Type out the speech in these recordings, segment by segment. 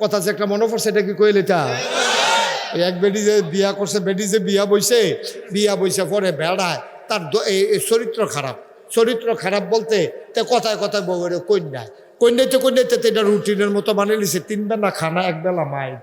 কথা যে একটা মনে পড়ছে, এটা কি কইলে তা এক বেডি যে বিয়া করছে বেডি যে বিয়া বইছে বিয়া বইছে পরে বেড়ায়, তার চরিত্র খারাপ। চরিত্র খারাপ বলতে, তে কথায় কথায় বউরে কন্যায় কন্যাইতে কন্যাইতে তো এটা রুটিনের মতো বানিয়ে নিছে, তিন বেলা খানা, এক বেলা মায়ের।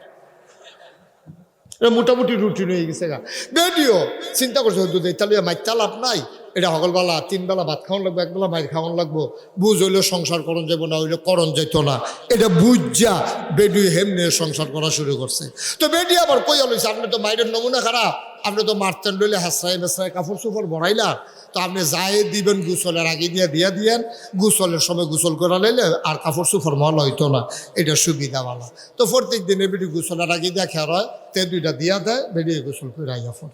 মোটামুটি রুটিন হয়ে গেছে গা। বেডিও চিন্তা করছে দুধ তাহলে মাইর লাভ নাই? এটা সকালবেলা তিন বেলা ভাত খাওয়ান লাগবো, একবেলা মাইর খাওয়ান লাগবো। বুঝ হইলে সংসার করণ যাব না হইলে করণ যেত না। এটা বুঝা বেডি হেমনে সংসার করা শুরু করছে। তো বেডি আবার কই লইছে আপনি তো মাইরের নমুনা খারাপ। আপনি তো মারতেন লইলে হাসরাই মেসরাই কাপড় চোপড় বড়াইলা তো আপনি যাই দিবেন গুসলের আগে দিয়ে দিয়া দিয়েন। গুসলের সময় গুসল করা লাইলে আর কাপড় চোপড় মহল হইতো না। এটা সুবিধাওয়ালা। তো প্রত্যেক দিনে বেডি গুসলের আগে দিয়া খেয়ার হয়, তে দুইটা দিয়া দেয় বেরিয়ে গোসল করে আইয়া ফোন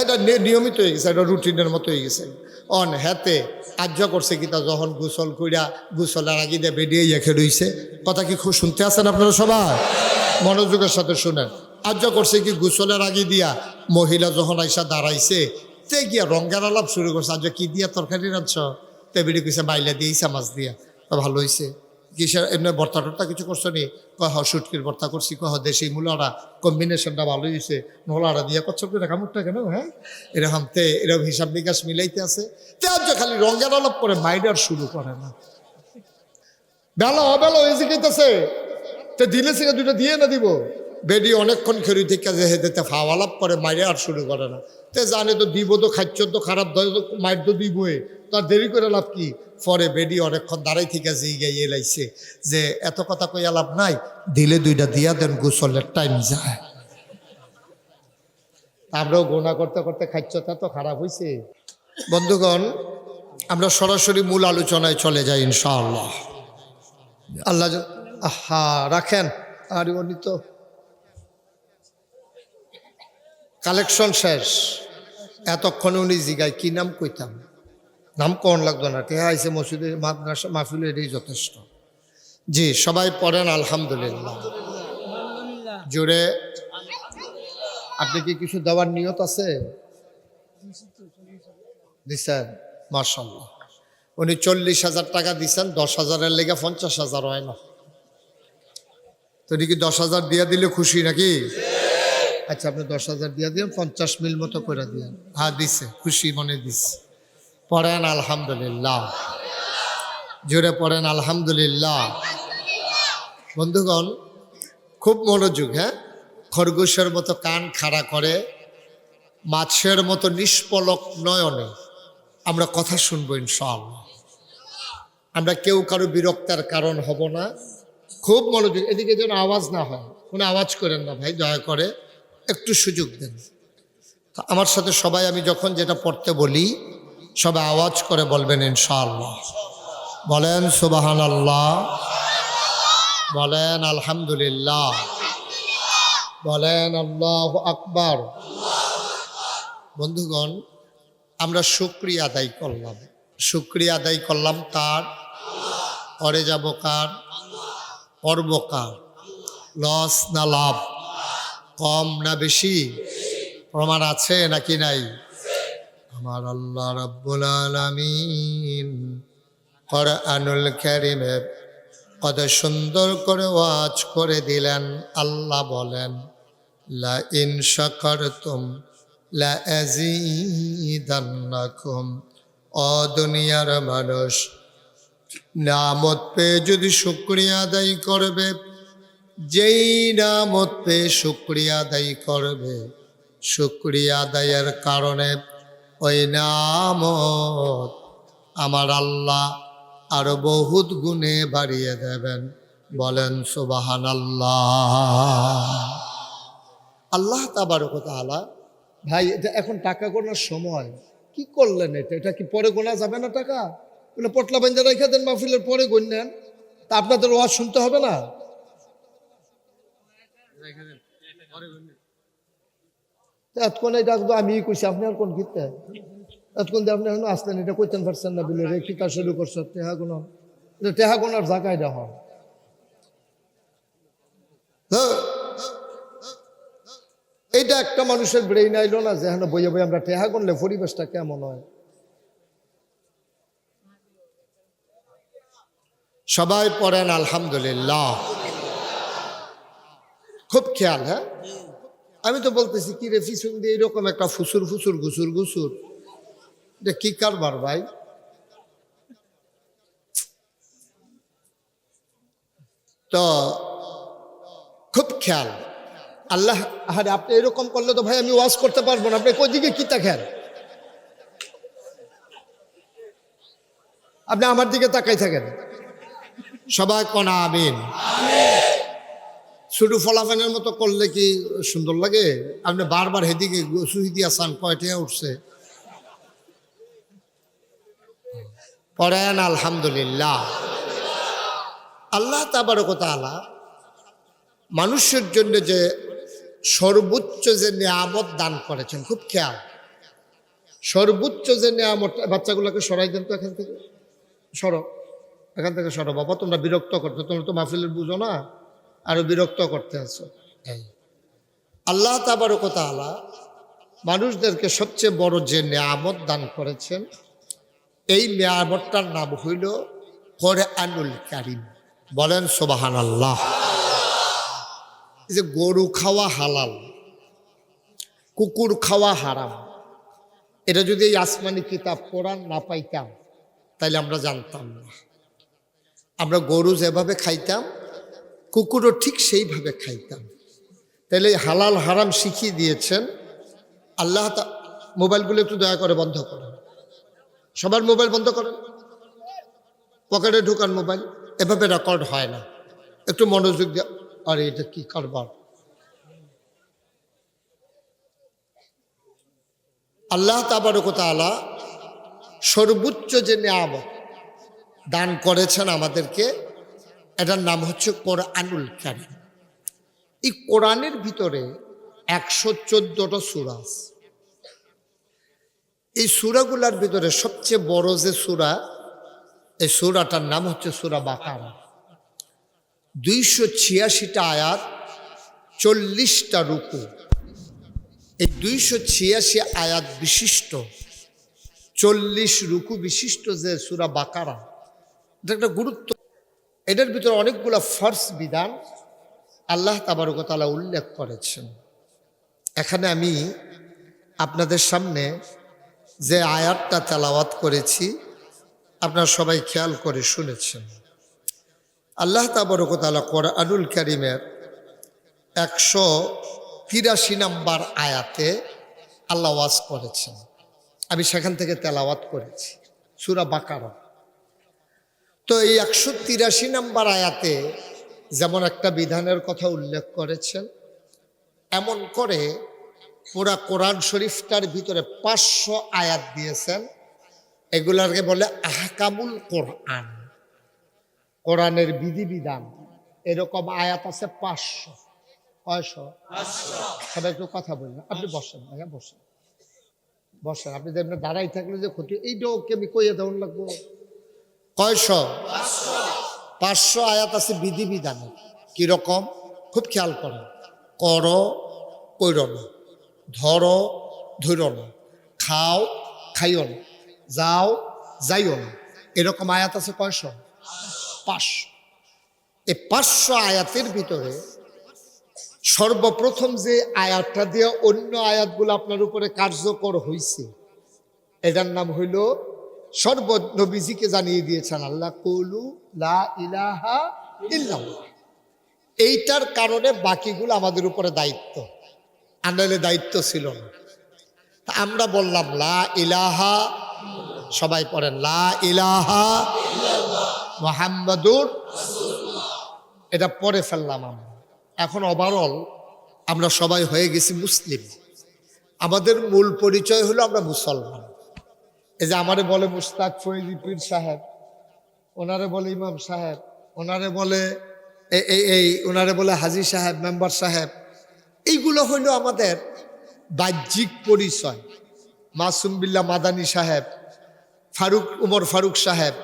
এটা নিয়মিত হয়ে গেছে এটা রুটিনের মতো হয়ে গেছে। অন হাতে আর্য করছে কিতা যখন গোসল কইরা গোসলের আগে দিয়ে বেরিয়ে ইয়াকে রইছে। কথা কি খুব শুনতে আছেন আপনারা সবাই? মনোযোগের সাথে শুনেন। আর্য করছে কি গোসলের আগে দিয়া মহিলা যখন আইসা দাঁড়াইছে, তে গিয়া রঙ্গের আলাপ শুরু করছে। আজ কি দিয়া তরকারি রাঁধছ? তে বেরিয়ে কইছে বাইলা দিয়েছে মাছ দিয়া। তা ভালো হয়েছে কিসের এমনি ভর্তা টর্তা কিছু করছ নি? কহ সুটকির ভর্তা করছি। কহ দেশি মূলাটা কম্বিনেশনটা ভালো হয়েছে নোলাটা দিয়ে কচ্ছ করে কামড়টা কেন হ্যাঁ? এরকম তে, এরকম হিসাব নিকাশ মিলাইতে আছে। তে, আজ খালি রঙের আলাপ করে মাইডার শুরু করে না। বেলা অবেলা হয়েছে কেতেছে তে, দিলে সে দুটো দিয়ে না দিব। বেডি অনেকক্ষণ খেরি থেকে যে হেঁটে ফাওয়ালাপ করে মাইরে আর শুরু করে না। তে, জানে তো দিব তো খাচ্ছ তো, খারাপ মাইর তো দিবই। তার দেরি করে লাভ কি? পরে বেডি অনেকক্ষণ দাঁড়াই থেকে গিয়ে লাইছে যে, এত কথা কই লাভ নাই, দিলে দুইটা দিয়া দেন, গোসলের টাইম যায়। আমরাও গোনা করতে করতে খাচ্ছ তা খারাপ হয়েছে বন্ধুগণ, আমরা সরাসরি মূল আলোচনায় চলে যাই ইনশাআল্লাহ। আল্লাহ আহা, রাখেন। আর উনি তো কালেকশন শেষ। এতক্ষণে উনি জিগায়, কি নাম কইতাম? নাম কোন লাগতো না টেহা আইসে মসজিদের মাদ্রাসা মাহফিল এটাই যথেষ্ট। জি সবাই পড়েন আলহামদুলিল্লাহ। জোরে। আপনি কি কিছু দেওয়ার নিয়ত আছে? দিছেন মার্শাল্লাহ উনি চল্লিশ হাজার টাকা দিচ্ছেন দশ হাজারের লেগে পঞ্চাশ হাজার হয় না। তো কি দশ হাজার দিয়ে দিলে খুশি নাকি? আচ্ছা আপনি দশ হাজার দিয়ে দিন পঞ্চাশ মিল মতো করে দিন হ্যাঁ দিছে খুশি মনে দিছে। পড়েন আলহামদুলিল্লাহ। জোরে পড়েন আলহামদুলিল্লাহ। বন্ধুগণ, খুব মনোযোগ হ্যাঁ? খরগোশের মতো কান খাড়া করে, মাছের মতো নিষ্পলক নয়নে আমরা কথা শুনব ইনশাআল্লাহ। আমরা কেউ কারও বিরক্তার কারণ হব না। খুব মনোযোগ, এদিকে যেন আওয়াজ না হয়, কোনো আওয়াজ করেন না ভাই, দয়া করে একটু সুযোগ দেন। আমার সাথে সবাই, আমি যখন যেটা পড়তে বলি সবাই আওয়াজ করে বলবেন ইনশাআল্লাহ। বলেন সুবাহান আল্লাহ বলেন আলহামদুলিল্লাহ। বলেন আল্লাহ আকবার। বন্ধুগণ, আমরা শুক্রিয়া আদায় করলাম। শুক্রিয়া আদায় করলাম তার পরে যাব কার? পর্ব কার? লস না লাভ? কম না বেশি? প্রমাণ আছে নাকি নাই? আমার আল্লাহ রাব্বুল আলামিন আনুল কারীমে কত সুন্দর করে ওয়াজ করে দিলেন, আল্লাহ বলেন, লা ইন শাকারতুম লা আযীদান্নাকুম ও দুনিয়ার মানুষ, নামত পেয়ে যদি শুক্রিয়া আদায় করবে, যেই নামত পেয়ে শুক্রিয়া আদায় করবে, শুক্রিয়া আদায়ের কারণে ওই নামত আমার আল্লাহ আরও বহুত গুণে বাড়িয়ে দেবেন। বলেন সুবাহান আল্লাহ আল্লাহ তাবারক তাআলা ভাই, এটা এখন টাকা গোনার সময়। কি করলেন এটা? এটা কি পরে গোনা যাবে না টাকা? বলে, পটলা বাঞ্জা রেখে দেন, মাহফিলের পরে গণ্যেন তা আপনাদের ওয়াজ শুনতে হবে না? এতক্ষণ এটা আমি কইছি, আপনি আর কোন কিনতে এতক্ষণ আপনি এখন আসলেন, এটা কইতেন পারছেন না বলে রেখি কাজ শুরু করছে, টেহা এটা টেহা গুণার জায়গায় দেওয়া হয়। এইটা একটা মানুষের ব্রেইন আইলো না যে হ্যাঁ বইয়ে বই আমরা টেহা করলে পরিবেশটা কেমন হয়? সবাই পড়েন, আলহামদুলিল্লাহ। খুব খেয়াল হ্যাঁ? আমি তো বলতেছি, কি রে, পিছন দিয়ে এরকম একটা ফুসুর ফুসুর, ঘুসুর ঘুসুর? এটা কি কারবার ভাই? তো খুব খেয়াল। আল্লাহ আরে আপনি এরকম করলে তো ভাই আমি ওয়াশ করতে পারব না। আপনি কোই দিকে কি দেখেন আপনি আমার দিকে তাকাই থাকেন। সবাই কনা আমিন। শুধু ফলাফানের মতো করলে কি সুন্দর লাগে? আপনি বারবার হেদিকে সুহি দিয়া সান কয়টিয়া উঠছে। পড়েন, আলহামদুলিল্লাহ। আল্লাহ তাবারকতালা মানুষের জন্য যে সর্বোচ্চ যে নিয়ামত দান করেছেন, খুব খেয়াল। সর্বোচ্চ যে নিয়ামত, বাচ্চাগুলোকে সরাই দেন তো এখান থেকে। সরো। এখান থেকে সরো। বাবা, তোমরা বিরক্ত করতে তোমরা তো মাহফিলের বুঝো না। আরও বিরক্ত করতে আছো। এই। আল্লাহ তাবারকতালা মানুষদেরকে সবচেয়ে বড় যে নিয়ামত দান করেছেন এই নিয়ামতটার নাম হইল করে আনুল কারিম। বলেন সোবাহান আল্লাহ যে গরু খাওয়া হালাল কুকুর খাওয়া হারাম এটা যদি এই আসমানি কিতাব কোরআন না পাইতাম তাইলে আমরা জানতাম না। আমরা গরু যেভাবে খাইতাম কুকুরও ঠিক সেইভাবে খাইতাম। তাহলে হালাল হারাম শিখিয়ে দিয়েছেন। আল্লাহ তা মোবাইলগুলো একটু দয়া করে বন্ধ করেন। সবার মোবাইল বন্ধ করেন। পকেটে ঢুকান মোবাইল। এভাবে রেকর্ড হয় না। একটু মনোযোগ দিয়ে, আরে এটা কি কারবার? আল্লাহ তাবারকতালা সর্বোচ্চ যে নিয়ামত দান করেছেন আমাদেরকে এটার নাম হচ্ছে কোরআনুল কারিম। এই কোরআনের ভিতরে একশো চোদ্দটা সুরা আছে। এই সুরাগুলার ভিতরে সবচেয়ে বড় যে সুরা, এই সুরাটার নাম হচ্ছে সুরা বাকারা। দুইশো ছিয়াশিটা আয়াত, চল্লিশটা রুকু। এই দুইশো ছিয়াশি আয়াত বিশিষ্ট, চল্লিশ রুকু বিশিষ্ট যে সুরা বাকারা, এটা একটা গুরুত্ব এটার ভিতরে অনেকগুলো ফার্স বিধান আল্লাহ তাবারকতালা উল্লেখ করেছেন। এখানে আমি আপনাদের সামনে যে আয়াতটা তেলাওয়াত করেছি, আপনারা সবাই খেয়াল করে শুনেছেন। আল্লাহ তাবরকতালা কোরআনুল করিমের একশো তিরাশি নাম্বার আয়াতে আল্লাহ ওয়াজ করেছেন। আমি সেখান থেকে তেলাওয়াত করেছি। সুরা বাকারা। তো এই একশো তিরাশি নাম্বার আয়াতে যেমন একটা বিধানের কথা উল্লেখ করেছেন, এমন করে পুরা কোরআন শরীফটার ভিতরে পাঁচশো আয়াত দিয়েছেন। এগুলাকে বলে আহকামুল কোরআন। কোরআনের বিধিবিধান, এরকম আয়াত আছে পাঁচশো। কয়শো সবাই একটু কথা বললেন আপনি বসেন ভাইয়া, বসেন। বসেন। আপনি যেমন দাঁড়াই থাকলে যে ক্ষতি, এইটাও কে আমি কইয়ে দেওয়ান লাগবো? কয়শো? পাঁচশো আয়াত আছে বিধিবিধানে। কীরকম খুব খেয়াল করেন কর কইর না। ধরো, ধৈর না। খাও, খাইও না। যাও, যাইও না। এরকম আয়াত আছে কয়শো? পাঁচশো। এই পাঁচশো আয়াতের ভিতরে সর্বপ্রথম যে আয়াতটা দিয়ে অন্য আয়াতগুলো আপনার উপরে কার্যকর হয়েছে এটার নাম হইল সর্ব নবীজিকে জানিয়ে দিয়েছেন আল্লাহ, কৌলু লা ইলাহা ইল্লাল্লাহ। এইটার কারণে বাকিগুলো আমাদের উপরে দায়িত্ব। আন্ডালে দায়িত্ব ছিল না। আমরা বললাম, লা ইলাহা, সবাই পড়েন, লা ইলাহা মোহাম্মদুর এটা পরে ফেললাম আমরা। এখন ওভারঅল আমরা সবাই হয়ে গেছি মুসলিম। আমাদের মূল পরিচয় হলো আমরা মুসলমান। এই যে আমারে বলে মুস্তাক ফৈজি পীর সাহেব, ওনারে বলে ইমাম সাহেব, ওনারে বলে এই এই, ওনারে বলে হাজি সাহেব, মেম্বার সাহেব, এইগুলো হইল আমাদের বাহ্যিক পরিচয়। মাসুম বিল্লা মাদানী সাহেব, ফারুক, উমর ফারুক সাহেব,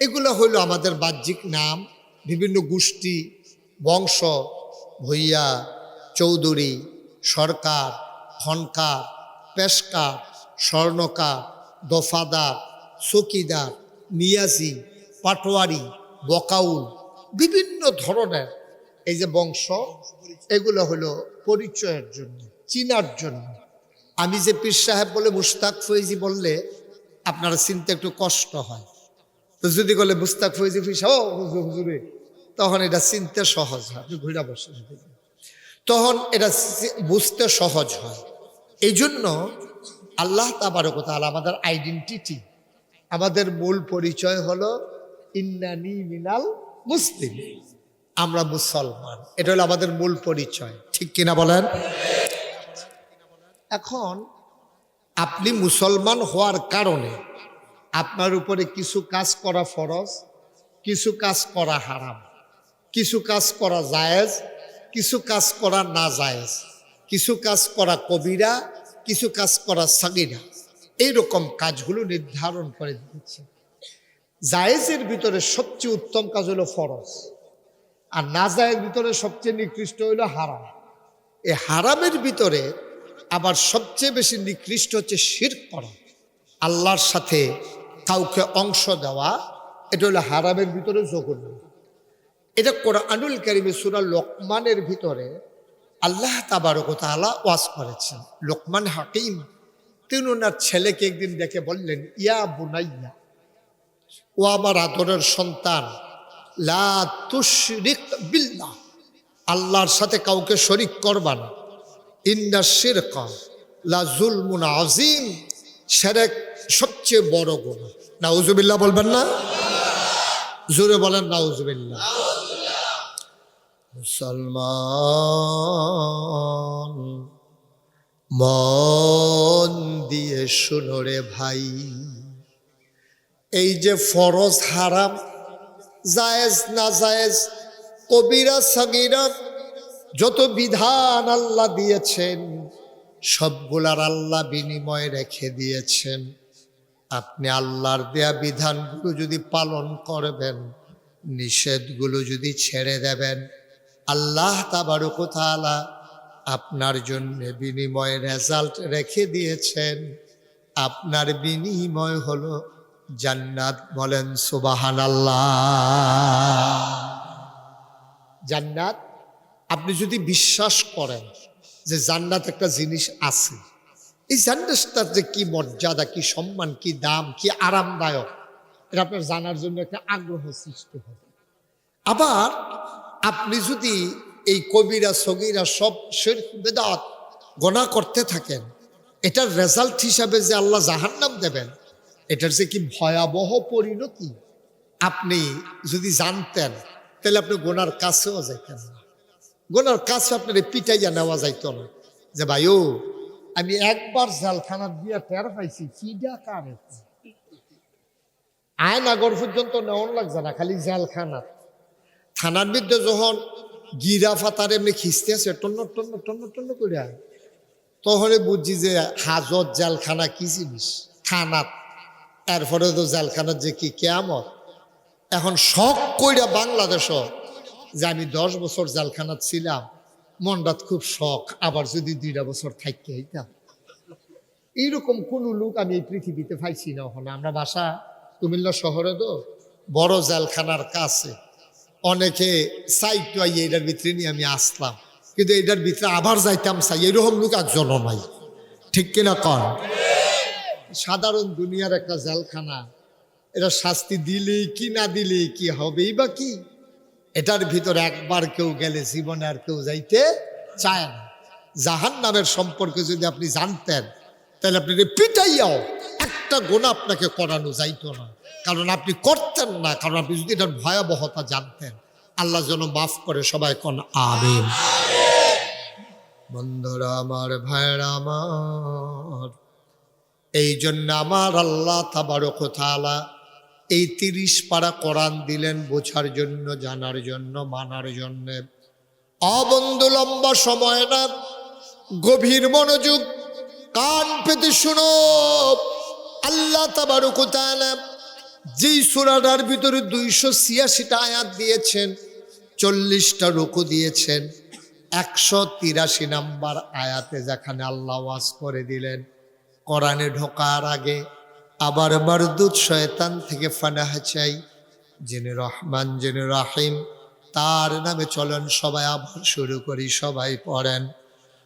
এগুলো হইল আমাদের বাহ্যিক নাম। বিভিন্ন গোষ্ঠী, বংশ, ভূঁইয়া, চৌধুরী, সরকার, খনকার, পেশকার, স্বর্ণকার দফাদার, চকিদার, নিয়াজি, পাটোয়ারি, বকাউল, বিভিন্ন ধরনের এই যে বংশ, এগুলো হলো পরিচয়ের জন্য, চিনার জন্য। আমি যে পীর সাহেব বলে মুস্তাক ফৈজি বললে আপনারা চিনতে একটু কষ্ট হয়। তো যদি বলে মুস্তাক ফৈজি ফিস হুজুরে তখন এটা চিনতে সহজ হয়, আপনি ঘুরা বসে তখন এটা বুঝতে সহজ হয়। এই জন্য আল্লাহ তাবারকতাল আমাদের আইডেন্টিটি আমাদের মূল পরিচয় হলো ইন্নানি মিনাল মুসলিম। আমরা মুসলমান। এটা হলো আমাদের মূল পরিচয়। ঠিক কিনা বলেন? এখন আপনি মুসলমান হওয়ার কারণে আপনার উপরে কিছু কাজ করা ফরজ, কিছু কাজ করা হারাম, কিছু কাজ করা জায়েজ, কিছু কাজ করা না জায়েজ, কিছু কাজ করা কবিরা কিছু কাজ করা সাগিরা এইরকম কাজগুলো নির্ধারণ করে দিয়েছে। জায়েজের ভিতরে সবচেয়ে উত্তম কাজ হলো ফরজ। আর না জায়েজ ভিতরে সবচেয়ে নিকৃষ্ট হইল হারাম। এই হারামের ভিতরে আবার সবচেয়ে বেশি নিকৃষ্ট হচ্ছে শির করা। আল্লাহর সাথে কাউকে অংশ দেওয়া, এটা হলো হারামের ভিতরে জঘন্য। এটা কোরআনুল কারিমে সুরা লোকমানের ভিতরে আল্লাহ তাবারক তাআলা ওয়াজ করেছেন। লোকমান হাকিম, তিনি ওনার ছেলেকে একদিন দেখে বললেন, ইয়া বুনাইয়া, ও আমার আদরের সন্তান, লা তুশরিক বিল্লাহ, আল্লাহর সাথে কাউকে শরিক করবা না। ইন্না শিরকা লা জুলমুন আজিম সেরেক সবচেয়ে বড় গুণ নাউজুবিল্লাহ বলবেন না? জোরে বলেন, নাউজুবিল্লাহ। মুসলমান, মন দিয়ে শুনো রে ভাই। এই যে ফরজ হারাম, জায়েজ না জায়েজ, কবিরা সাগিরা, যত বিধান আল্লাহ দিয়েছেন, সবগুলার আল্লাহ বিনিময় রেখে দিয়েছেন। আপনি আল্লাহর দেয়া বিধানগুলো যদি পালন করবেন, নিষেধগুলো যদি ছেড়ে দেবেন আল্লাহ তাবারক তাআলা আপনার জন্য বিনিময় রেজাল্ট রেখে দিয়েছেন। আপনার বিনিময় হলো জান্নাত বলেন সুবাহান জান্নাত, আপনি যদি বিশ্বাস করেন যে জান্নাত একটা জিনিস আছে, এই জান্নাতটার যে কি মর্যাদা, কি সম্মান, কি দাম, কি আরামদায়ক, এটা আপনার জানার জন্য একটা আগ্রহ সৃষ্টি হবে। আবার আপনি যদি এই কবিরা, সগিরা সব শিরক বেদাত গণা করতে থাকেন, এটার রেজাল্ট হিসাবে যে আল্লাহ জাহান্নাম দেবেন, এটার যে কি ভয়াবহ পরিণতি? আপনি যদি জানতেন, তাহলে আপনি গোনার কাছেও যাইতেন না। গোনার কাছে আপনার পিটাইয়া নেওয়া যাইত না। যে ভাই ও আমি একবার জালখানার দিয়ে টের পাইছি ফিডা কারে। আয়নাগর পর্যন্ত নেওয়ান লাগছে না, খালি জেলখানা। থানার মধ্যে যখন গিরা ফাতার এমনি খিস্তে আছে, টন্ন টন্ন টন্ন টন্ন করে তখনই বুঝছি যে হাজত জালখানা কি জিনিস? খানাত এরপরে তো জালখানার যে কি কেয়ামত? এখন শখ কইরা বাংলাদেশ, যে আমি দশ বছর জেলখানাত ছিলাম, মনটাত খুব শখ, আবার যদি দুইটা বছর থাকতে হইতাম। এইরকম কোন লোক আমি এই পৃথিবীতে পাইছি না। ওখানে আমরা বাসা কুমিল্লা শহরে তো বড় জালখানার কাছে। অনেকে সাইটু আই এটার ভিতরে নিয়ে আমি আসলাম। কিন্তু এটার ভিতরে আবার যাইতাম চাই এরকম লোক একজনও নাই। ঠিক কিনা কন? সাধারণ দুনিয়ার একটা জেলখানা, এটা শাস্তি দিলেই কি না দিলেই কি হবেই বা কি? এটার ভিতরে একবার কেউ গেলে জীবনে আর কেউ যাইতে চায় না। জাহান নামের সম্পর্কে যদি আপনি জানতেন, তাহলে আপনি পিটাইয়াও একটা গোনা আপনাকে করানো যাইতো না। কারণ আপনি করতেন না, কারণ আপনি যদি এটার ভয়াবহতা জানতেন, আল্লাহ যেন মাফ করে সবাই কোন, আমিন। বন্ধুরা, আমার ভাইরা আমার, এই জন্য আমার আল্লাহ তাবারক তাআলা এই তিরিশ পারা কোরআন দিলেন বোঝার জন্য, জানার জন্য, মানার জন্য। অবন্ধু লম্বা সময় না, গভীর মনোযোগ, কান পেতে শুনো। আল্লাহ যেই সুরাটার ভিতরে দুইশো ছিয়াশিটা আয়াত দিয়েছেন, চল্লিশটা রুকু দিয়েছেন, একশো তিরাশি নাম্বার আয়াতে যেখানে আল্লাহ ওয়াজ করে দিলেন, কোরআনে ঢোকার আগে আবার মারদুত শয়তান থেকে ফানাহ চাই, যিনি রহমান, যিনি রাহিম, তার নামে চলেন সবাই আবার শুরু করি, সবাই পড়েন।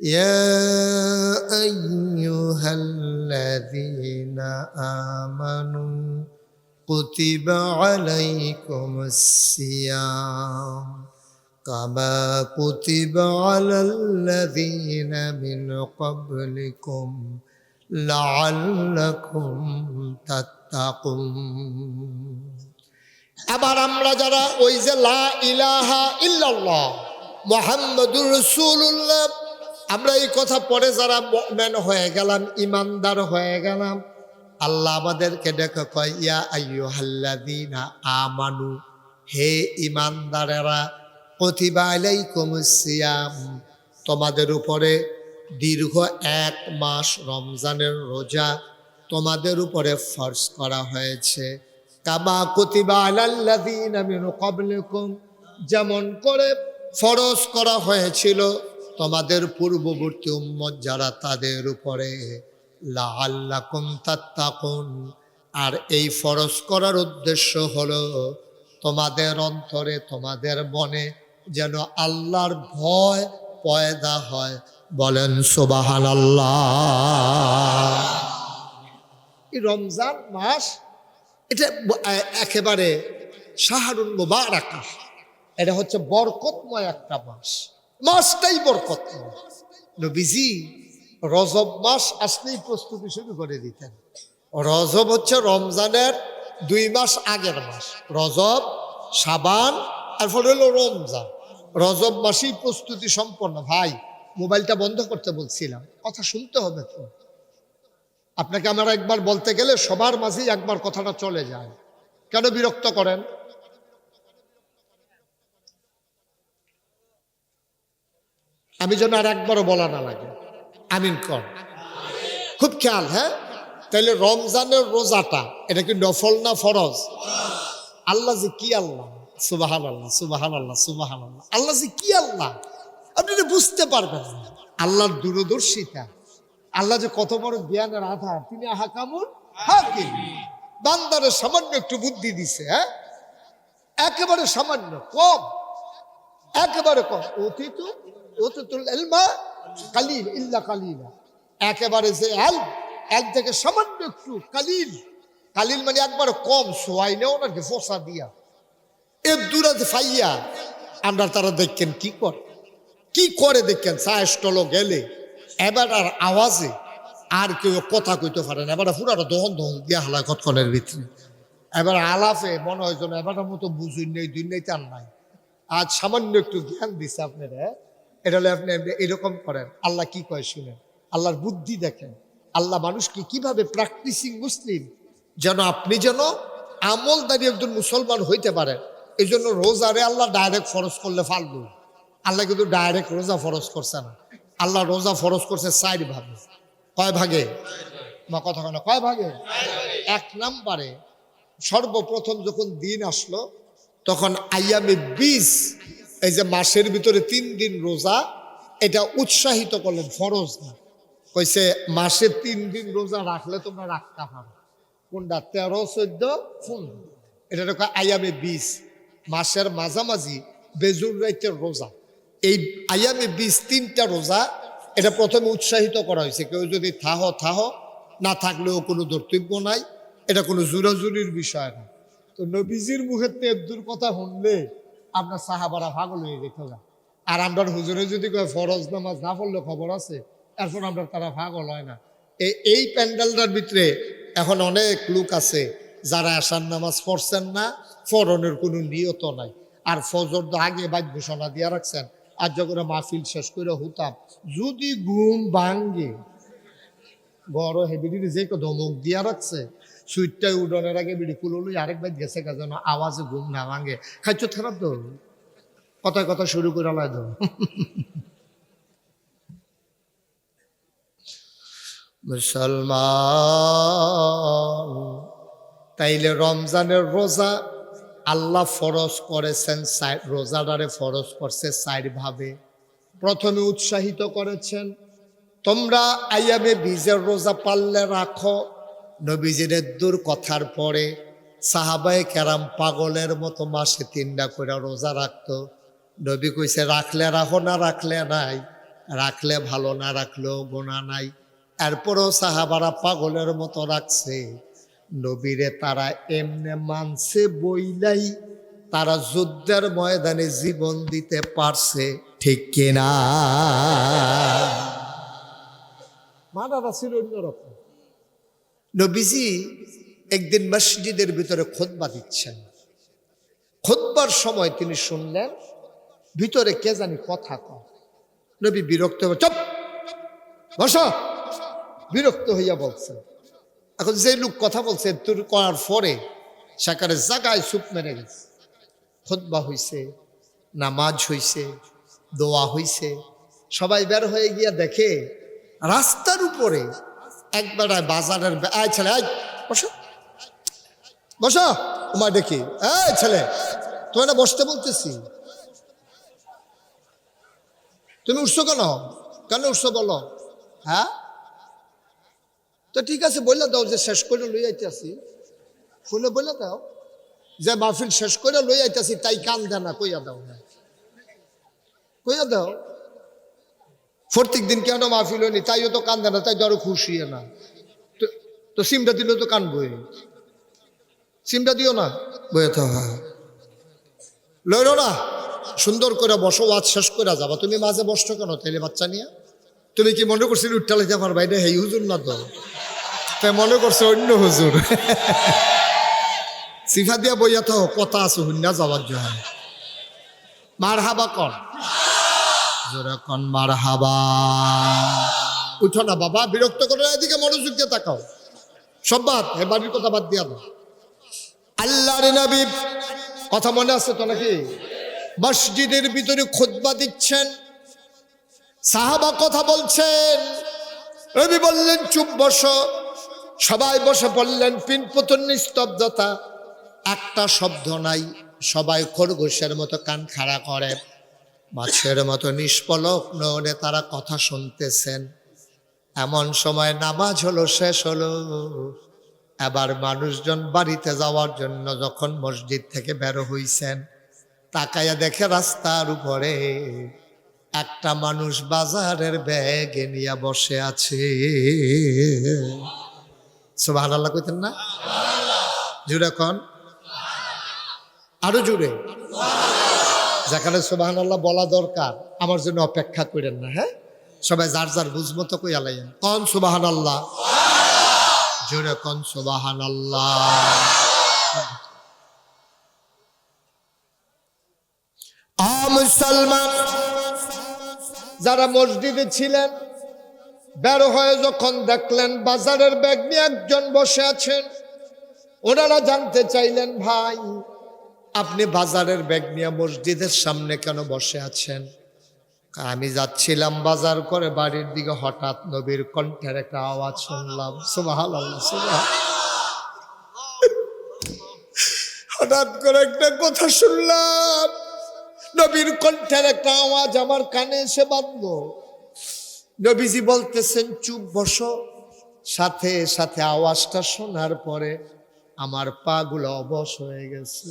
يا أيها الذين آمنوا كتب عليكم الصيام كما كتب على الذين من قبلكم لعلكم تتقون আবার আমরা যারা ওই যে লা ইলাহা ইল্লাল্লাহ মোহাম্মদুর রসুল্লাহ আমরা এই কথা পরে যারা মেন হয়ে গেলাম ইমানদার হয়ে গেলাম, আল্লাহ আমাদেরকে দেখে কয়, ইয়া আইয়ু হাল্লাদিনা আমানু, হে ইমানদারেরা প্রতিভা আলাইকুম সিয়াম, তোমাদের উপরে দীর্ঘ এক মাস রমজানের রোজা তোমাদের উপরে ফর্জ করা হয়েছে। কামা কুতিবা আলাল্লাযীনা মিন ক্বাবলিকুম, যেমন করে ফরজ করা হয়েছিল তোমাদের পূর্ববর্তী উম্মত যারা তাদের উপরে আর এই ফরজ করার উদ্দেশ্য হলো, তোমাদের অন্তরে, তোমাদের মনে যেন আল্লাহর ভয় পয়দা হয়। বলেন সোবাহান আল্লাহ রমজান মাস, এটা একেবারে শাহরুন মুবারাকা। এটা হচ্ছে বরকতময় একটা মাস। মাসটাই বরকতময় নবীজি রজব মাস আসলেই প্রস্তুতি শুরু করে দিতেন। রজব হচ্ছে রমজানের দুই মাস আগের মাস। রজব সাবান তারপর হলো রমজান। রজব মাসেই প্রস্তুতি সম্পন্ন। ভাই, মোবাইলটা বন্ধ করতে বলছিলাম। কথা শুনতে হবে তো। আপনাকে আমার একবার বলতে গেলে সবার মাঝেই একবার কথাটা চলে যায়। কেন বিরক্ত করেন? আমি যেন আর একবারও বলা না লাগে। আমিন কর। খুব খেয়াল হ্যাঁ? তাহলে রমজানের রোজাটা, এটা কি নফল না ফরজ? আল্লাহ যে কি আল্লাহ? সুবাহান আল্লাহ সুবাহান আল্লাহ সুবাহান আল্লাহ আল্লাহ যে কি আল্লাহ? আপনি বুঝতে পারবেন না। আল্লাহর দূরদর্শিতা। আল্লাহ যে কত বড় জ্ঞানের আধার, তিনি আহাকামুর হাকিম। বান্দারের সামান্য একটু বুদ্ধি দিছে হ্যাঁ? একেবারে সামান্য, কম। একেবারে কম। অতীত একেবারে যে এল এল থেকে সামান্য একটু কালিল কালিল মানে একবারে কম, সোয়াই নেও নাকি ফোসা দিয়া। এ দূরাতে ফাইয়া, আমরা তারা দেখেন কি করে? কি করে দেখেন? চা স্টল গেলে এবার আর আওয়াজে আর কেউ কথা কইতে পারে না। এবার পুরাটা দহন দহন দিয়া হালায় কতক্ষণের ভিতরে? এবার আলাফে মনে হয় যেন এবারের মতো বুঝুন নেই, দুই নেই তার নাই। আজ সামান্য একটু জ্ঞান দিছে আপনারা এটা হলে আপনি এরকম করেন, আল্লাহ কি কয় শুনেন? আল্লাহর বুদ্ধি দেখেন, আল্লাহ মানুষকে কীভাবে প্র্যাকটিসিং মুসলিম যেন আপনি যেন আমলদারি একজন মুসলমান হইতে পারেন। এই জন্য রোজারে আল্লাহ ডাইরেক্ট ফরজ করলে ফালতু আল্লাহ কিন্তু ডাইরেক্ট রোজা ফরজ করছে না। আল্লাহ রোজা ফরজ করছে চার ভাগে। কয় ভাগে? মা কথা কেন কয় ভাগে? এক নাম্বারে সর্বপ্রথম যখন দিন আসলো, তখন আইয়ামে বিশ এই যে মাসের ভিতরে তিন দিন রোজা, এটা উৎসাহিত করলেন, ফরজ না। কইছে, মাসে তিন দিন রোজা রাখলে তোমরা রাখতে পারো। কোনটা? তেরো, চোদ্দ, পনেরো। এটা দেখো আয়ামে বিশ। মাসের মাঝামাঝি বেজুর রাইতের রোজা। এই আয়ামে বিশ তিনটা রোজা, এটা প্রথমে উৎসাহিত করা হয়েছে। কেউ যদি থাহ থাহ, না থাকলেও কোনো কর্তব্য নাই। এটা কোনো জুরাজুরির বিষয় না। তো নবীজির মুখের তেবদুর কথা শুনলে আপনার সাহাবারা পাগল হয়ে না আর আমরা হুজুরে যদি কয়, ফরজ নামাজ না পড়লে খবর আছে? এরপর আমরা তারা পাগল হয় না। এই প্যান্ডেলটার ভিতরে এখন অনেক লোক আছে যারা আসার নামাজ পড়ছেন না, ফরনের কোনো নিয়ত নাই। আর ফজর আগে বাদ ঘোষণা দিয়ে রাখছেন। আর যখন মাহফিল শেষ করে হতাম, যদি ঘুম ভাঙ্গে বড় হেবিডি যে ধমক দিয়া রাখছে সুইটটাই উডনের আগে বিড়ি কুলুলু আরেক ভাই গেছে কে যেন আওয়াজে ঘুম না ভাঙে খাইছ খারাপ তো? কথায় কথা শুরু করে আলায় তো মুসলমান তাইলে রমজানের রোজা আল্লাহ ফরজ করেছেন রোজাদারে ফরজ করছে সাইড ভাবে প্রথমে উৎসাহিত করেছেন তোমরা আইয়ামে বীজের রোজা পাললে রাখো নবীজিদের দূর কথার পরে সাহাবায়ে ক্যারাম পাগলের মতো মাসে তিনটা করে রোজা রাখতো। নবী কইছে, রাখলে রাখো না, রাখলে নাই। রাখলে ভালো না, রাখলেও গোনা নাই। এরপরও সাহাবারা পাগলের মতো রাখছে। নবীরে তারা এমনে মানছে, বইলাই তারা যুদ্ধের ময়দানে জীবন দিতে পারছে। ঠিক কিনা? মানারা ছিল অন্যরকম। নবীজি একদিন মসজিদের ভিতরে খোদবা দিচ্ছেন। খোদবার সময় তিনি শুনলেন, ভিতরে কে জানি কথা কয়। নবী বিরক্ত হয়ে চপ! বস! বিরক্ত হইয়া বলছেন। এখন যে লোক কথা বলছে তোর করার পরে সেখানে জায়গায় চুপ মেরে গেছে। খোদবা হইছে, নামাজ হইছে, দোয়া হইছে। সবাই বের হয়ে গিয়া দেখে, রাস্তার উপরে একবার বাজারের বে- আয় ছেলে আয় বসো। বসো তোমার দেখি। এই ছেলে, তোমার না বসতে বলতেছি। তুমি উঠছো কেন? কেন উঠছো বলো? হ্যাঁ? তো ঠিক আছে বললে দাও যে শেষ করে লই আইতেছি। শুনে বললে দাও। যে মাহফিল শেষ করে লই আইতেছি, তাই কান দে না, কইয়া দাও। কইয়া দাও। প্রত্যেক দিন কেন মাহফিল হয়নি? তাইও তো কান্দে না, তাই তো খুশি না। তো- সিমটা দিলে তো কানবই। সিমটা দিও না। তো হ্যাঁ। লইল না। সুন্দর করে বসো, ওয়াজ শেষ করে যাবা। তুমি মাঝে বসছো কেন তাইলে বাচ্চা নিয়ে? তুমি কি মনে করছিলে উঠালাইতে পারবা? এটা হেই হুজুর না তো? তাই মনে করছ অন্য হুজুর। সিফা দিয়া বইয়া তো কথা আছে, হুন্না যাওয়ার জন্য। মার হাবা কন মার হাবা উঠো না বাবা, বিরক্ত করে এদিকে মনোযোগ দিয়ে তাকাও। সব বাদ হে বাড়ির কথা বাদ দিয়া দাও। নবী, কথা মনে আছে তো নাকি? মসজিদের ভিতরে খুতবা দিচ্ছেন। সাহাবা কথা বলছেন। রবি বললেন, চুপ বসো। সবাই বসে পড়লেন, পিনপতন, নিস্তব্ধতা। একটা শব্দ নাই, সবাই খরগোশের মতো কান খাড়া করে। মাছের মতো নিষ্পলক নয়নে তারা কথা শুনতেছেন। এমন সময় নামাজ হলো শেষ হলো। এবার মানুষজন বাড়িতে যাওয়ার জন্য যখন মসজিদ থেকে বের হইছেন তাকাইয়া দেখে রাস্তার উপরে একটা মানুষ বাজারের ব্যাগে নিয়ে বসে আছে। সুবাহ আল্লাহ কইতেন না? জুড়ে কন? আরও জুড়ে। যেখানে সুবাহান আল্লাহ বলা দরকার, আমার জন্য অপেক্ষা করেন না হ্যাঁ? সবাই যার যার বুঝমতো কই আলাইন কন সুবাহান আল্লাহ জোরে কন সুবাহান আল্লাহ মুসলমান, যারা মসজিদে ছিলেন, বের হয়ে যখন দেখলেন বাজারের ব্যাগ নিয়ে একজন বসে আছেন, ওনারা জানতে চাইলেন, ভাই আপনি বাজারের ব্যাগ নিয়ে মসজিদের সামনে কেন বসে আছেন? আমি যাচ্ছিলাম বাজার করে বাড়ির দিকে হঠাৎ নবীর কণ্ঠের একটা আওয়াজ শুনলাম। হঠাৎ করে একটা কথা শুনলাম। নবীর কণ্ঠের একটা আওয়াজ আমার কানে এসে বাঁধলো। নবীজি বলতেছেন, চুপ বসো। সাথে সাথে আওয়াজটা শোনার পরে আমার পা গুলো অবশ হয়ে গেছে।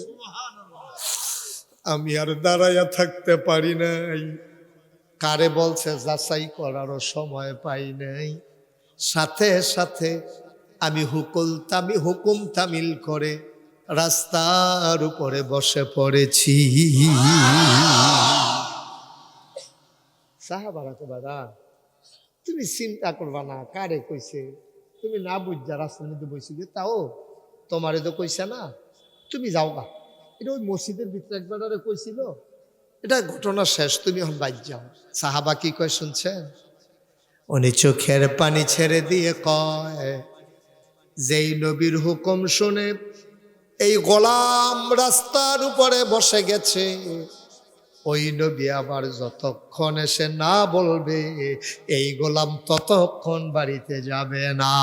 আমি আর দাঁড়াইয়া থাকতে পারি নাই। কারে বলছে যাচাই করারও সময় পাই নাই। সাথে সাথে আমি হুকুল তামি হুকুম তামিল করে রাস্তার উপরে বসে পড়েছি। সাহাবারা তো বাদা তুমি চিন্তা করবা না কারে কইছে? তুমি না বুঝা রাস্তার মধ্যে বসে যে তাও তোমারে তো কইছে না, তুমি যাও গা এটা ওই মসজিদের ভিতরে একবার কইছিল। এটা ঘটনা শেষ, তুমি এখন বাইর যাও। সাহাবা কি কয় শুনছেন? উনি চোখের পানি ছেড়ে দিয়ে কয়, যেই নবীর হুকুম শুনে এই গোলাম রাস্তার উপরে বসে গেছে, ওই নবী আবার যতক্ষণ এসে না বলবে, এই গোলাম ততক্ষণ বাড়িতে যাবে না।